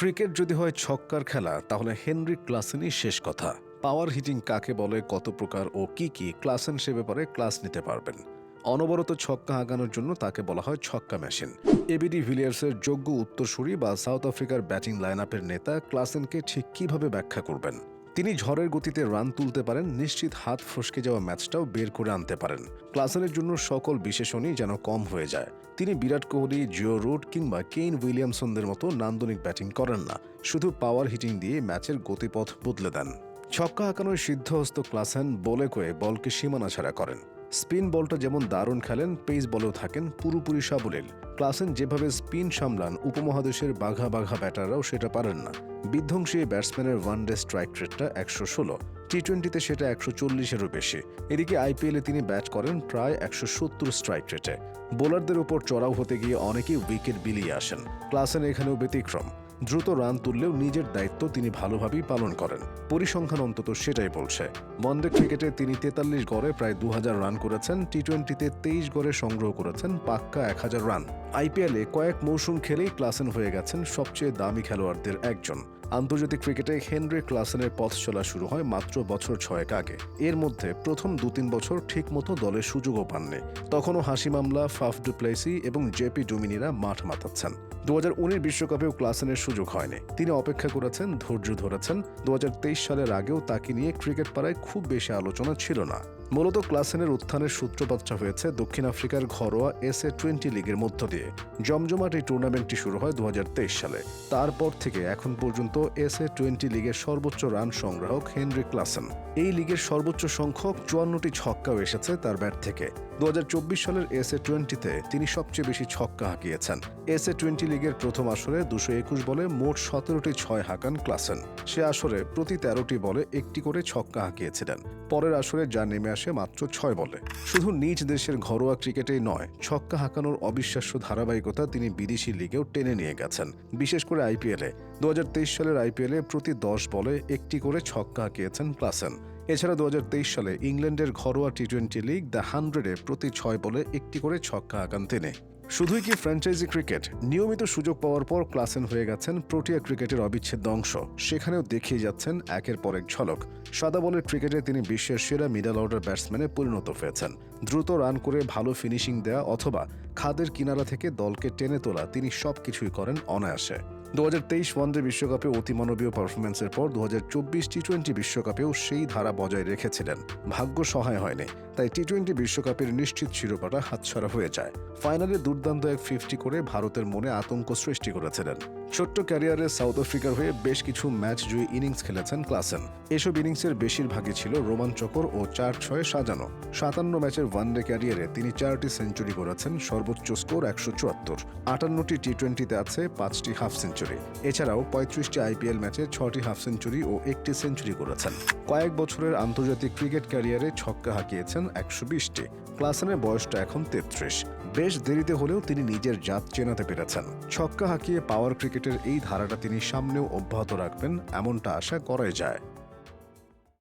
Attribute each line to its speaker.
Speaker 1: Cricket যদি হয় ছক্কার খেলা, তাহলে হেনরি ক্লাসেনই শেষ কথা। পাওয়ার হিটিং কাকে বলে, কত প্রকার ও কি কি, ক্লাসেন সে ব্যাপারে ক্লাস নিতে পারবেন। অনবরত ছক্কা আগানোর জন্য তাকে বলা হয় ছক্কা মেশিন। এবিডি ভিলিয়ার্সের যোগ্য উত্তরসূরি বা সাউথ আফ্রিকার ব্যাটিং লাইন নেতা ক্লাসেনকে ঠিক কীভাবে ব্যাখ্যা করবেন? তিনি ঝড়ের গতিতে রান তুলতে পারেন, নিশ্চিত হাত ফসকে যাওয়া ম্যাচটাও বের করে আনতে পারেন। ক্লাসেনের জন্য সকল বিশেষণই যেন কম হয়ে যায়। তিনি বিরাট কোহলি, জিও রুট কিংবা কেইন উইলিয়ামসনদের মতো নান্দনিক ব্যাটিং করেন না, শুধু পাওয়ার হিটিং দিয়ে ম্যাচের গতিপথ বদলে দেন। ছক্কা হাঁকানোর সিদ্ধহস্ত ক্লাসেন বলে কয়ে বলকে সীমানা ছাড়া করেন। স্পিন বলটা যেমন দারুণ খেলেন, পেস বলেও থাকেন, পুরোপুরি সাবলীল। ক্লাসেন যেভাবে স্পিন সামলান, উপমহাদেশের বাঘা বাঘা ব্যাটাররাও সেটা পারেন না। বিধ্বংসী ব্যাটসম্যানের ওয়ান ডে স্ট্রাইক রেটটা একশো ষোলো টি টোয়েন্টিতে সেটা একশো চল্লিশেরও বেশি। এদিকে আইপিএলে তিনি ব্যাট করেন প্রায় একশো সত্তর স্ট্রাইক রেটে বোলারদের উপর চড়াও হতে গিয়ে অনেকেই উইকেট বিলিয়ে আসেন। ক্লাসেন এখানেও ব্যতিক্রম। দ্রুত রান তুললেও নিজের দায়িত্ব তিনি ভালোভাবেই পালন করেন। পরিসংখ্যান অন্তত সেটাই বলছে। ওয়ানডে ক্রিকেটে তিনি তেতাল্লিশ গড়ে প্রায় দু হাজার রান করেছেন টি টোয়েন্টিতে তেইশ গড়ে সংগ্রহ করেছেন, পাক্কা এক হাজার রান। আইপিএলে কয়েক মৌসুম খেলেই ক্লাসেন হয়ে গেছেন সবচেয়ে দামি খেলোয়াড়দের একজন। আন্তর্জাতিক ক্রিকেটে হেনরি ক্লাসেনের পথ চলা শুরু হয় মাত্র বছর ছয়েক আগে। এর মধ্যে প্রথম দু তিন বছর ঠিকমতো দলের সুযোগও পাননি। তখনও হাসি মামলা, ফাফ ডুপ্লেসি এবং জেপি ডুমিনিরা মাঠ মাতাচ্ছেন। দু হাজার বিশ্বকাপেও ক্লাসেনের সুযোগ হয়নি। তিনি অপেক্ষা করেছেন, ধৈর্য ধরেছেন। দু সালের আগেও তাকে নিয়ে ক্রিকেট পাড়ায় খুব বেশি আলোচনা ছিল না। মূলত ক্লাসেনের উত্থানের সূত্রপাতটা হয়েছে দক্ষিণ আফ্রিকার ঘরোয়া এস এ টোয়েন্টি লিগের মধ্য দিয়ে। জমজমাট এই টুর্নামেন্টটি শুরু হয় দু সালে। তারপর থেকে এখন পর্যন্ত এস এ টোয়েন্টি লিগের সর্বোচ্চ রান সংগ্রাহক হেনরি ক্লাসেন। এই লিগের সর্বোচ্চ সংখ্যক চুয়ান্নটি ছক্কাও এসেছে তার ব্যাট থেকে। দু হাজার চব্বিশ সালের এস এ টোয়েন্টিতে তিনি সবচেয়ে বেশি ছক্কা হাঁকিয়েছেন। এস এ টোয়েন্টি লিগের প্রথম আসরে দুশো একুশ বলে মোট সতেরোটি ছয় হাঁকান ক্লাসেন। সে আসরে প্রতি তেরোটি বলে একটি করে ছক্কা হাঁকিয়েছিলেন। পরের আসরে যা নেমে আসে মাত্র ছয় বলে। শুধু নিজ দেশের ঘরোয়া ক্রিকেটেই নয়, ছক্কা হাঁকানোর অবিশ্বাস্য ধারাবাহিকতা তিনি বিদেশি লিগেও টেনে নিয়ে গেছেন। বিশেষ করে আইপিএলে। দু হাজার তেইশ সালের আইপিএলে প্রতি দশ বলে একটি করে ছক্কা হাঁকিয়েছেন ক্লাসেন। এছাড়া দু হাজার তেইশ সালে ইংল্যান্ডের ঘরোয়া টি টোয়েন্টি লিগ দ্য হান্ড্রেডে প্রতি ছয় বলে একটি করে ছক্কা হাঁকান তিনি। শুধুই কি ফ্র্যাঞ্চাইজি ক্রিকেট নিয়মিত সুযোগ পাওয়ার পর ক্লাসেন হয়ে গেছেন প্রোটিয়া ক্রিকেটের অবিচ্ছেদ্য অংশ। সেখানেও দেখিয়ে যাচ্ছেন একের পর এক ঝলক। সাদা বলের ক্রিকেটে তিনি বিশ্বের সেরা মিডল অর্ডার ব্যাটসম্যানে পরিণত হয়েছেন। দ্রুত রান করে ভালো ফিনিশিং দেয়া অথবা খাদের কিনারা থেকে দলকে টেনে তোলা তিনি সবকিছুই করেন অনায়াসে। দু হাজার তেইশ ওয়ানডে বিশ্বকাপে অতিমানবীয় পারফরমেন্সের পর দু হাজার চব্বিশ টি টোয়েন্টি বিশ্বকাপেও সেই ধারা বজায় রেখেছিলেন। ভাগ্য সহায় হয়নি, তাই টি টোয়েন্টি বিশ্বকাপের নিশ্চিত শিরোপাটা হাতছাড়া হয়ে যায়। ফাইনালে দুর্দান্ত এক ফিফটি করে ভারতের মনে আতঙ্ক সৃষ্টি করেছিলেন। ছোট্ট ক্যারিয়ারে সাউথ আফ্রিকার হয়ে বেশ কিছু ম্যাচ জয়ী ইনিংস খেলেছেন ক্লাসেন। এসব ইনিংসের বেশিরভাগই ছিল রোমাঞ্চকর ও চার ছয়ে সাজানো। সাতান্ন ম্যাচের ওয়ানডে ক্যারিয়ারে তিনি চারটি সেঞ্চুরি করেছেন, সর্বোচ্চ স্কোর একশো চুয়াত্তর। আটান্নটি টি টোয়েন্টিতে আছে, পাঁচটি হাফ সেঞ্চুরি। এছাড়াও পঁয়ত্রিশটি আইপিএল ম্যাচে ছটি হাফ সেঞ্চুরি ও একটি সেঞ্চুরি করেছেন। কয়েক বছরের আন্তর্জাতিক ক্রিকেট ক্যারিয়ারে ছক্কা হাঁকিয়েছেন একশো বিশটি। ক্লাসেনের বয়সটা এখন তেত্রিশ। বেশ দেরিতে হলেও তিনি নিজের জাত চেনাতে পেরেছেন। ছক্কা হাঁকিয়ে পাওয়ার ক্রিকেটের এই ধারাটা তিনি সামনেও অব্যাহত রাখবেন, এমনটা আশা করাই যায়।